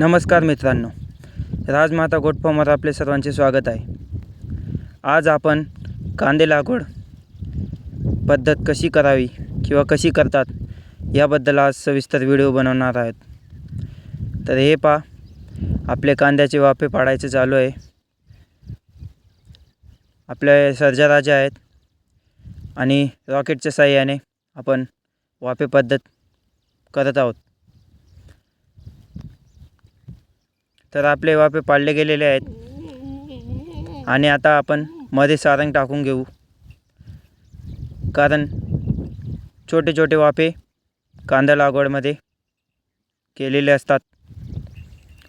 नमस्कार मित्रांनो. राजमाता गोट फार्मवर आपले सर्वांचे स्वागत आहे. आज आपण कांदे लागवड पद्धत कशी करावी किंवा कशी करतात याबद्दल आज सविस्तर व्हिडिओ बनवणार आहेत. तर हे पा आपले कांद्याचे वाफे पाडायचे चालू आहे. आपले सर्जा राजा आहेत आणि रॉकेटच्या साह्याने आपण वाफे पद्धत करत आहोत. तर आपले वाफे पाडले गेलेले आहेत. आणि आता आपण मध्ये सारंग टाकून घेऊ. कारण छोटे छोटे वाफे कांदा लागवडमध्ये केलेले असतात.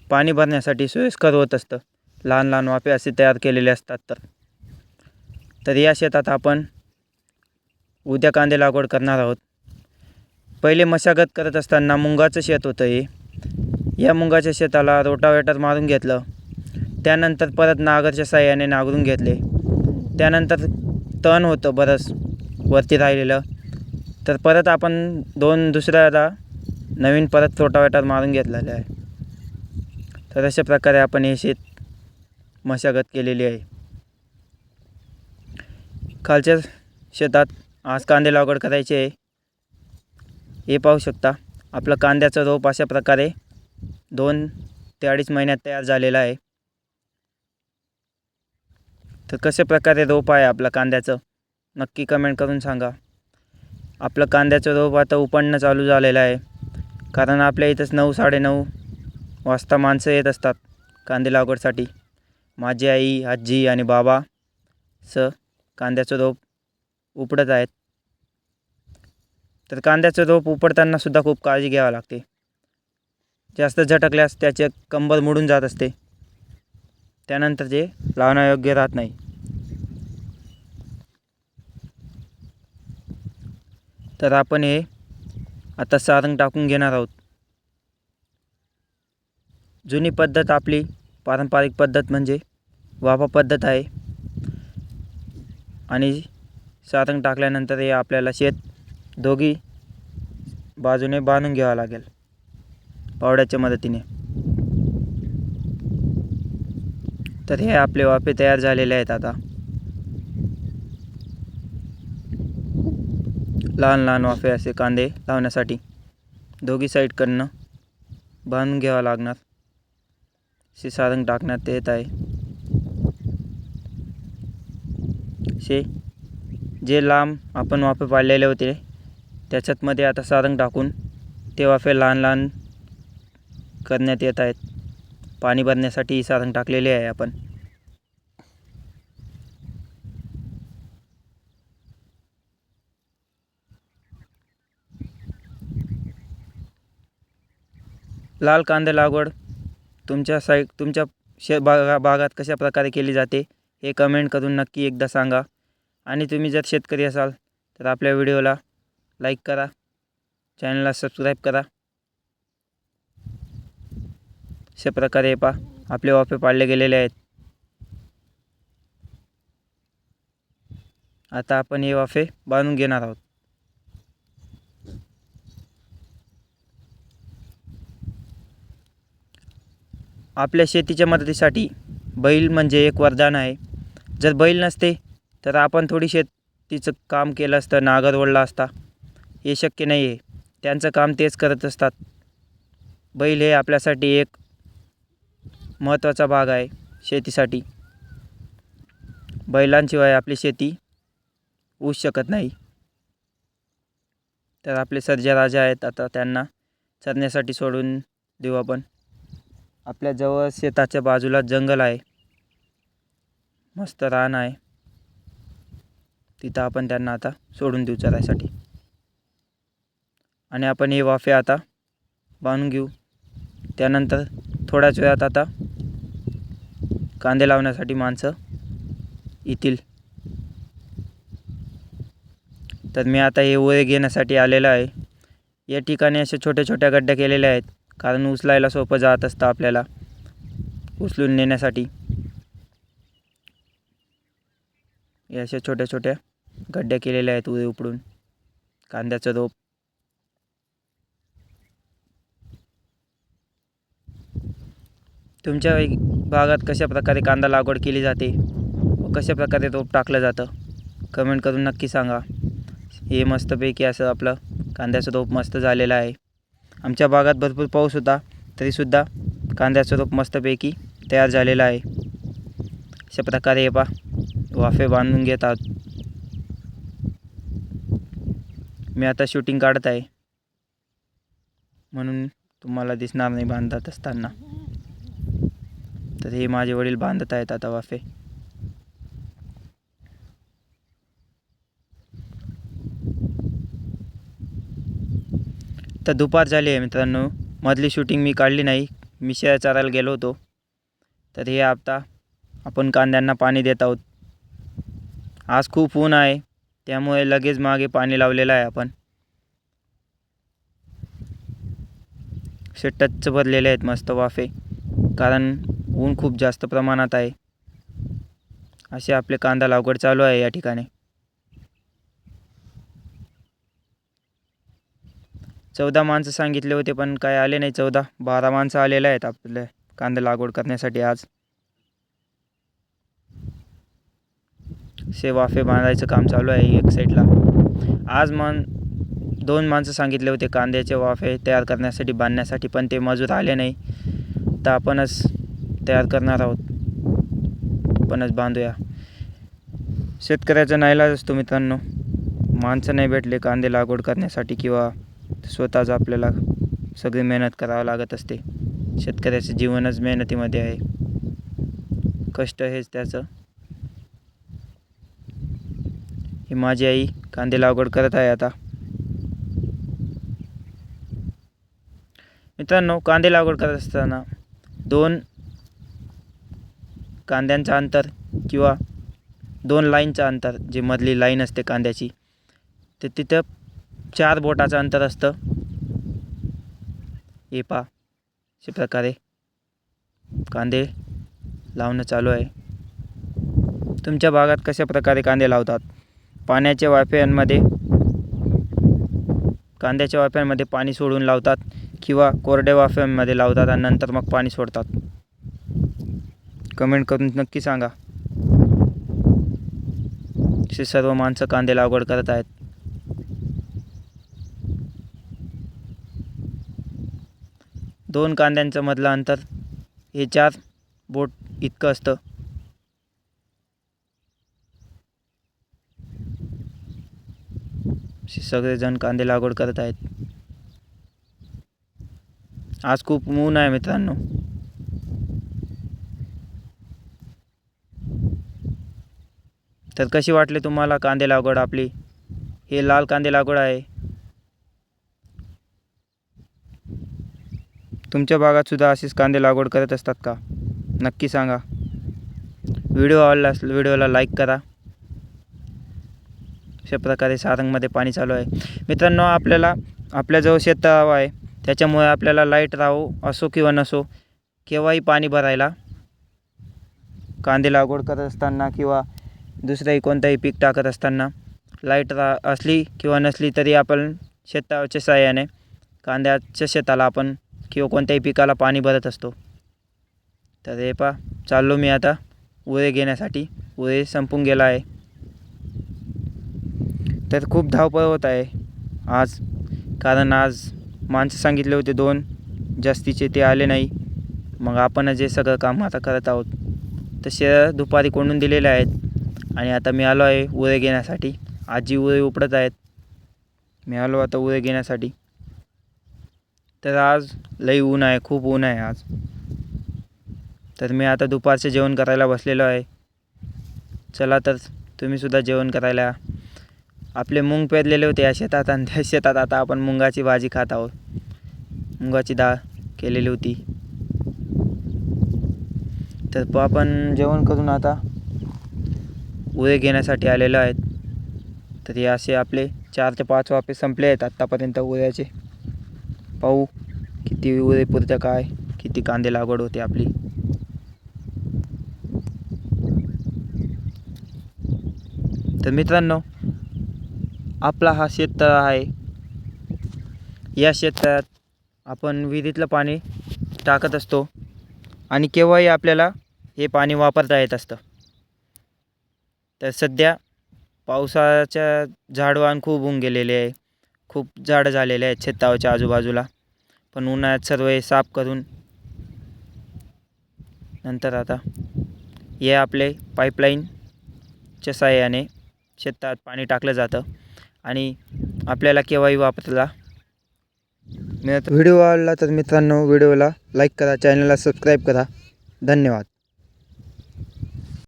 पाणी भरण्यासाठी सोयीस्कर होत असतं. लहान लहान वाफे असे तयार केलेले असतात तर. तर या शेतात आपण उद्या कांदे लागवड करणार आहोत. पहिले मशागत करत असताना मुंगाचं शेत होतं हे. या मुंगाच्या शेताला रोटावेटर मारून घेतलं. त्यानंतर परत नागरच्या साह्याने नांगरून घेतले. त्यानंतर तण होतं बरंच वरती राहिलेलं. तर परत आपण दोन दुसऱ्याला नवीन परत रोटावेटर मारून घेतलेलं आहे. तर अशा प्रकारे आपण हे शेत मशागत केलेली आहे. खालच्या शेतात आज कांदे लागवड करायची आहे. हे पाहू शकता. आपलं कांद्याचं रोप अशा प्रकारे दोन ते अडीच महिन्यात तयार झालेला आहे. तर कशा प्रकारे रोप आहे आपलं कांद्याचं? नक्की कमेंट करून सांगा. आपलं कांद्याचं रोप आता उपडणं चालू झालेलं आहे. कारण आपल्या इथंच नऊ साडेनऊ वाजता माणसं येत असतात कांदे लागवडसाठी. माझी आई आजी आणि बाबा स कांद्याचं रोप उपडत आहेत. तर कांद्याचं रोप उपडताना सुद्धा खूप काळजी घ्यावी लागते. जास्त झटकल्यास त्याचे कंबर मोडून जात असते. त्यानंतर ते लावण्यायोग्य राहत नाही. तर आपण हे आता सारंग टाकून घेणार आहोत. जुनी पद्धत आपली पारंपरिक पद्धत म्हणजे वाफा पद्धत आहे. आणि सारंग टाकल्यानंतर हे आपल्याला शेत दोघी बाजूने बांधून घ्यावं लागेल. पावड्याच्या मदतीने. तर हे आपले वाफे तयार झालेले आहेत आता. लहान लहान वाफे असे कांदे लावण्यासाठी. दोघी साईडकडनं बांधून घ्यावं लागणार. शे सारंग टाकण्यात येत आहे. शे जे लांब आपण वाफे पाडलेले होते त्याच्यातमध्ये आता सारंग टाकून ते वाफे लहान लहान करण्यात येत आहेत. पाणी भरण्यासाठी साधन टाकलेले आहे आपण. लाल कांदे लागवड तुमच्या साईड तुमच्या शे बागा भागात कशा प्रकारे केली जाते हे कमेंट करून नक्की एकदा सांगा. आणि तुम्ही जर शेतकरी असाल तर आपल्या व्हिडिओला लाईक करा. चॅनलला सबस्क्राईब करा. अशा प्रकारे पा आपले वाफे पाडले गेलेले आहेत. आता आपण हे वाफे बांधून घेणार आहोत. आपल्या शेतीच्या मदतीसाठी बैल म्हणजे एक वरदान आहे. जर बैल नसते तर आपण थोडी शेतीचं काम केलं असतं नागर ओढला असता. हे शक्य नाही आहे त्यांचं काम तेच करत असतात. बैल हे आपल्यासाठी एक महत्त्वाचा भाग आहे शेतीसाठी. बैलांशिवाय आपली शेती होऊ शकत नाही. तर आपले सर्जा राजा आहेत आता त्यांना चरण्यासाठी सोडून देऊ आपण. आपल्या जवळ शेताच्या बाजूला जंगल आहे. मस्त रान आहे. तिथं आपण त्यांना आता सोडून देऊ चरायसाठी. आणि आपण हे वाफे आता बांधून घेऊ. त्यानंतर थोड्याच वेळात आता कांदे लावण्यासाठी माणसं येतील. तर मी आता हे ओळे घेण्यासाठी आलेलं आहे. या ठिकाणी अशा छोट्या छोट्या गड्ड्या केलेल्या आहेत. कारण उचलायला सोपं जात असतं आपल्याला उचलून नेण्यासाठी. या अशा छोट्या छोट्या गड्ड्या केलेल्या आहेत उरे उपडून. कांद्याचं रोप. तुमच्या भागात कशा प्रकारे कांदा लागवड केली जाते? व कशा प्रकारे रोप टाकलं जातं? कमेंट करून नक्की सांगा. हे मस्तपैकी असं आपलं कांद्याचं रोप मस्त झालेलं आहे. आमच्या भागात भरपूर पाऊस होता तरीसुद्धा कांद्याचं रोप मस्तपैकी तयार झालेलं आहे. अशा प्रकारे हे पा वाफे बांधून घेतात. मी आता शूटिंग काढत आहे. म्हणून तुम्हाला दिसणार नाही बांधत असताना. तर हे माझे वडील बांधत आहेत आता वाफे. तर दुपार झाली आहे मित्रांनो. मधली शूटिंग मी काढली नाही. मी शेळ्या चारायला गेलो होतो. तर हे आता आपण कांद्यांना पाणी देत आहोत. आज खूप ऊन आहे. त्यामुळे लगेच मागे पाणी लावलेलं आहे आपण. असे टच्च भरलेले आहेत मस्त वाफे. कारण ऊन खूप जास्त प्रमाणात आहे. असे आपले कांदा लागवड चालू आहे या ठिकाणी. चौदा माणसं सांगितले होते पण काय आले नाही चौदा. बारा माणसं आलेले आहेत आपल्या कांदा लागवड करण्यासाठी आज. से वाफे बांधायचं काम चालू आहे एक साईडला. आज मन दोन माणसं सांगितले होते कांद्याचे वाफे तयार करण्यासाठी बांधण्यासाठी पण ते मजूर आले नाही. तर आपणच तयार करणार आहोत. पणच बांधूया. शेतकऱ्याचा नाईलाज असतो मित्रांनो. माणसं नाही भेटले कांदे लागवड करण्यासाठी किंवा स्वतःच आपल्याला सगळी मेहनत करावं लागत असते. शेतकऱ्याचं जीवनच मेहनतीमध्ये आहे. कष्ट हेच त्याचं. ही माझी आई कांदे लागवड करत आहे आता. मित्रांनो कांदे लागवड करत असताना दोन कांद्यांचं अंतर किंवा दोन लाईनचं अंतर जे मधली लाईन असते कांद्याची ते तिथं चार बोटाचं अंतर असतं. हे पा अशा प्रकारे कांदे लावणं चालू आहे. तुमच्या भागात कशा प्रकारे कांदे लावतात? पाण्याच्या वाफ्यांमध्ये कांद्याच्या वाफ्यांमध्ये पाणी सोडून लावतात किंवा कोरड्या वाफ्यांमध्ये लावतात आणि नंतर मग पाणी सोडतात? कमेंट करून नक्की सांगा. असे सर्व माणसं कांदे लागवड करत आहेत. दोन कांद्यांचं मधलं अंतर हे चार बोट इतकं असतं. सगळेजण कांदे लागवड करत आहेत. आज खूप ऊन आहे मित्रांनो. तर कशी वाटली तुम्हाला कांदे लागवड आपली? हे लाल कांदे लागवड आहे. तुमच्या भागातसुद्धा असेच अशीच कांदे लागवड करत असतात का? नक्की सांगा. व्हिडिओ आवडला असेल व्हिडिओला लाईक करा. अशा प्रकारे सारंगमध्ये पाणी चालू आहे. मित्रांनो आपल्याला आपल्याजवळ शेततळाव आहे. त्याच्यामुळे आपल्याला लाइट राहू असो किंवा नसो केव्हाही पाणी भरायला कांदे लागवड करत असताना किंवा दुसरंही कोणतंही पीक टाकत असताना लाइट रा असली किंवा नसली तरी आपण शेताच्या साहाय्याने कांद्याच्या शेताला आपण किंवा कोणत्याही पिकाला पाणी भरत असतो. तर हे पा चाललो मी आता. उरे घेण्यासाठी उरे संपून गेला आहे. तर खूप धावपळ होत आहे. आज कारण आज माणसं सांगितले होते दोन जास्तीचे ते आले नाही. मग आपण जे सगळं काम आता करत आहोत. तसे दुपारी कोंडून दिलेले आहेत. आणि आता मी आलो आहे उरे घेण्यासाठी. आजी उरे उपडत आहेत. मी आलो आता उरे घेण्यासाठी. तर आज लई ऊन आहे खूप ऊन आहे आज. तर मी आता दुपारचे जेवण करायला बसलेलो आहे. चला तर तुम्हीसुद्धा जेवण करायला आपले मूग पेरलेले होते या शेतात आणि त्या शेतात आता आपण मुंगाची भाजी खात आहोत. मुगाची डाळ केलेली होती. तर प- आपण जेवण करून आता उदय घेण्यासाठी आलेलो आहेत. तर हे असे आपले चार ते पाच वाफे संपले आहेत आत्तापर्यंत उद्याचे. पाहू किती उदयपुरतं पुरतं काय किती कांदे लागवड होते आपली. तर मित्रांनो आपला हा शेततळ आहे. या शेततळ्यात आपण विहिरीतलं पाणी टाकत असतो आणि केव्हाही आपल्याला हे पाणी वापरता येत असतं. तर सध्या पावसाच्या झाडवान खूप होऊन गेलेले आहे. खूप झाडं झालेले आहेत शेतावरच्या आजूबाजूला. पण उन्हाळ्यात सर्व हे साफ करून नंतर आता हे आपले पाईपलाईनच्या सहाय्याने शेतात पाणी टाकलं जातं आणि आपल्याला केव्हाही वापरला मिळत व्हिडिओ आवडला तर मित्रांनो व्हिडिओला लाईक करा चॅनलला सबस्क्राईब करा. धन्यवाद.